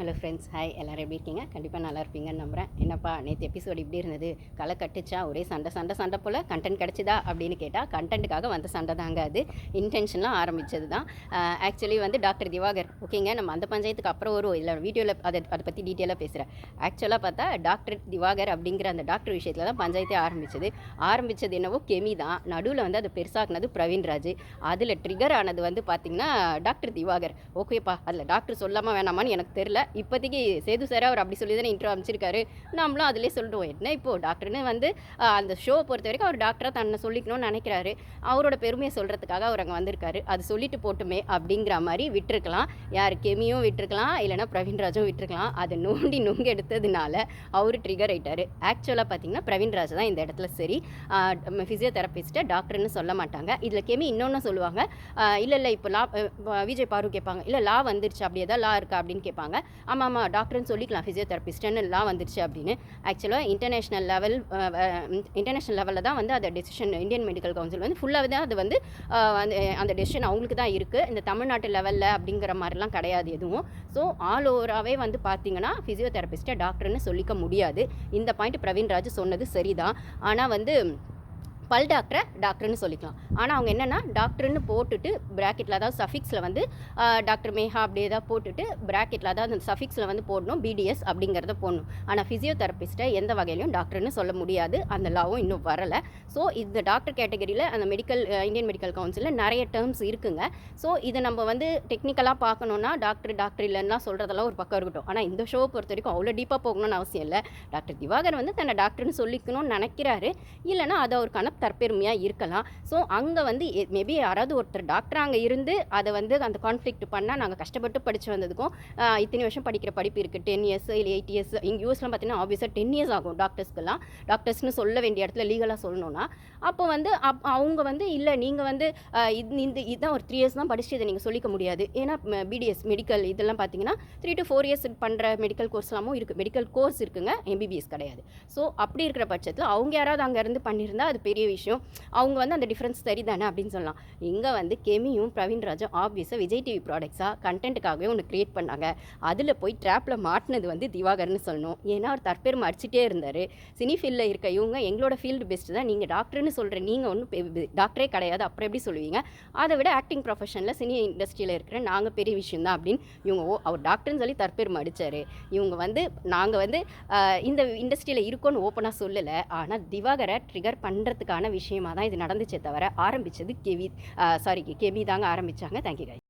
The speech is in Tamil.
ஹலோ ஃப்ரெண்ட்ஸ் ஹாய் எல்லோரும் எப்படி இருக்கீங்க? கண்டிப்பாக நல்லா இருப்பீங்கன்னு நம்புகிறேன் என்னப்பா நேற்று எபிசோடு இப்படி இருந்தது? களை கட்டுச்சா? ஒரே சண்டை சண்டை சண்டை போல் கண்டென்ட் கிடச்சிதா? அப்படின்னு கேட்டால் கண்டென்ட்டுக்காக வந்த சண்டை தாங்க அது. இன்டென்ஷன்லாம் ஆரம்பித்தது தான். ஆக்சுவலி வந்து டாக்டர் திவாகர் ஓகேங்க நம்ம அந்த பஞ்சாயத்துக்கு அப்புறம் ஒரு இல்லை வீடியோவில் அதை அதை பற்றி டீட்டெயிலாக பேசுகிறேன் ஆக்சுவலாக பார்த்தா டாக்டர் திவாகர் அப்படிங்கிற அந்த டாக்டர் விஷயத்தில் தான் பஞ்சாயத்தே ஆரம்பித்தது ஆரம்பித்தது என்னவோ கெமி தான். நடுவில் வந்து அது பெருசாக்குனது பிரவீன்ராஜ் அதில் ட்ரிகர் ஆனது வந்து பார்த்திங்கன்னா டாக்டர் திவாகர். ஓகேப்பா அதில் டாக்டர் சொல்லாமல் வேணாமான்னு எனக்கு தெரில இப்போதைக்கு சேது சார் அவர் அப்படி சொல்லி தானே இன்ட்ரோ அமைச்சிருக்காரு நம்மளும் அதிலே சொல்லிடுவோம் என்ன இப்போது டாக்டர்னு வந்து அந்த ஷோ பொறுத்த வரைக்கும் அவர் டாக்டராக தன்னை சொல்லிக்கணும்னு நினைக்கிறாரு. அவரோட பெருமையை சொல்கிறதுக்காக அவர் அங்கே வந்திருக்காரு. அது சொல்லிட்டு போட்டுமே அப்படிங்கிற மாதிரி விட்டுருக்கலாம். யார் கெமியும் விட்டுருக்கலாம் இல்லைனா பிரவீன்ராஜும் விட்டுருக்கலாம். அதை நோண்டி நுங்க எடுத்ததுனால அவர் ட்ரிகர் ஆகிட்டார் ஆக்சுவலாக பார்த்தீங்கன்னா பிரவீன்ராஜ் தான் இந்த இடத்துல சரி. ஃபிசியோதெரபிஸ்ட்டை டாக்டர்னு சொல்ல மாட்டாங்க. இதில் கெமி இன்னொன்று சொல்லுவாங்க. இல்லை இல்லை இப்போ லா விஜய் பாரு கேட்பாங்க இல்லை லா வந்துருச்சு அப்படி ஏதாவது லா இருக்கா அப்படின்னு கேட்பாங்க ஆமாம் ஆமாம் டாக்டர்னு சொல்லிக்கலாம். ஃபிசியோதெரபிஸ்ட்னு லா வந்துருச்சு அப்படின்னு. ஆக்சுவலாக இன்டர்நேஷ்னல் லெவல் இன்டர்நேஷ்னல் லெவலில் தான் வந்து அந்த டெசிஷன் இந்தியன் மெடிக்கல் கவுன்சில் வந்து ஃபுல்லாக தான் அது வந்து அந்த அந்த டெசிஷன் அவங்களுக்கு தான் இருக்குது இந்த தமிழ்நாட்டு லெவலில் அப்படிங்கிற மாதிரிலாம் கிடையாது எதுவும். ஸோ ஆல் ஓவராகவே வந்து பார்த்தீங்கன்னா ஃபிசியோதெரபிஸ்ட்டை டாக்டர்னு சொல்லிக்க முடியாது. இந்த பாயிண்ட் பிரவீன்ராஜ் சொன்னது சரிதான். ஆனால் வந்து பல் டாக்டரை டாக்டர்னு சொல்லிக்கலாம். ஆனால் அவங்க என்னென்னா டாக்டர்னு போட்டுட்டு ப்ராக்கெட்டில் அதாவது சஃபிக்ஸில் வந்து டாக்டர் மேஹா அப்படி ஏதாவது போட்டுட்டு ப்ராக்கெட்டில் அதாவது அந்த சஃபிக்ஸில் வந்து போடணும் பிடிஎஸ் அப்படிங்கிறத போடணும். ஆனால் ஃபிசியோதெரபிஸ்ட்டை எந்த வகையிலையும் டாக்டர்னு சொல்ல முடியாது. அந்த லாவும் இன்னும் வரலை. ஸோ இந்த டாக்டர் கேட்டகரியில் அந்த மெடிக்கல் இந்தியன் மெடிக்கல் கவுன்சிலில் நிறைய டேர்ம்ஸ் இருக்குங்க. ஸோ இதை நம்ம வந்து டெக்னிக்கலாக பார்க்கணுன்னா டாக்டர் டாக்டர் இல்லைன்னா சொல்கிறதெல்லாம் ஒரு பக்கம் இருக்கட்டும். ஆனால் இந்த ஷோ பொறுத்த வரைக்கும் அவ்வளோ டீப்பாக போகணும்னு அவசியம் இல்லை. டாக்டர் திவாகர் வந்து தன்னை டாக்டர்னு சொல்லிக்கணும்னு நினைக்கிறாரு. இல்லைனா அது அவருக்கான தற்பெருமையாக இருக்கலாம். ஸோ அங்கே வந்து மேபி யாராவது ஒருத்தர் டாக்டர் அங்கே இருந்து அதை வந்து அந்த கான்ஃப்ளிக்ட் பண்ணால் நாங்கள் கஷ்டப்பட்டு படித்து வந்ததுக்கும் இத்தனை வருஷம் படிக்கிற படிப்பு இருக்குது டென் இயர்ஸ் இல்லை எயிட் இயர்ஸ் இங்கே யூஎஸ்லாம் பார்த்தீங்கன்னா ஆப்வியஸாக டென் இயர்ஸ் ஆகும் டாக்டர்ஸ்க்கெல்லாம் டாக்டர்ஸ்னு சொல்ல வேண்டிய இடத்துல லீகலாக சொல்லணும்னா அப்போ வந்து அப் அவங்க வந்து இல்லை நீங்கள் வந்து இது இந்த இதுதான் ஒரு த்ரீ இயர்ஸ் தான் படிச்சுட்டு இதை நீங்கள் சொல்லிக்க முடியாது. ஏன்னா பிடிஎஸ் மெடிக்கல் இதெல்லாம் பார்த்தீங்கன்னா த்ரீ டு ஃபோர் இயர்ஸ் பண்ணுற மெடிக்கல் கோர்ஸ்லாமும் இருக்குது மெடிக்கல் கோர்ஸ் இருக்குங்க எம்பிபிஎஸ் கிடையாது. ஸோ அப்படி இருக்கிற பட்சத்தில் அவங்க யாராவது அங்கே இருந்து பண்ணியிருந்தா அது பெரிய விஷயம். அவங்க வந்து அந்த டிஃப்ரென்ஸ் சரிதானே அப்படின்னு சொல்லலாம். இங்கே வந்து கெமியும் பிரவீன் ராஜா ஆப்வியஸாக விஜய் டிவி ப்ராடக்ட்ஸாக கண்டென்ட்டுக்காகவே ஒன்று க்ரியேட் பண்ணாங்க. அதில் போய் ட்ராப்பில் மாட்டினது வந்து திவாகர்னு சொல்லணும். ஏன்னா அவர் தற்பெருமை அடிச்சிட்டே இருந்தார். சினி ஃபீல்டில் இருக்க இவங்க எங்களோட ஃபீல்டு பெஸ்ட் தான். நீங்கள் டாக்டர்னு சொல்கிற நீங்கள் ஒன்றும் டாக்டரே கிடையாது. அப்புறம் எப்படி சொல்லுவீங்க? அதை விட ஆக்டிங் ப்ரொஃபஷனில் சினி இண்டஸ்ட்ரியில் இருக்கிற நாங்கள் பெரிய விஷயம் தான் அப்படின்னு இவங்க ஓ அவர் டாக்டர்னு சொல்லி தற்பெருமை அடித்தார் இவங்க வந்து நாங்கள் வந்து இந்த இண்டஸ்ட்ரியில் இருக்கோன்னு ஓப்பனாக சொல்லலை. ஆனால் திவாகரை ட்ரிகர் பண்ணுறதுக்கான விஷயமா தான் இது நடந்துச்சே தவிர ஆரம்பித்தது கெவி சாரி கெமி தாங்க ஆரம்பித்தாங்க தேங்க்யூ guys.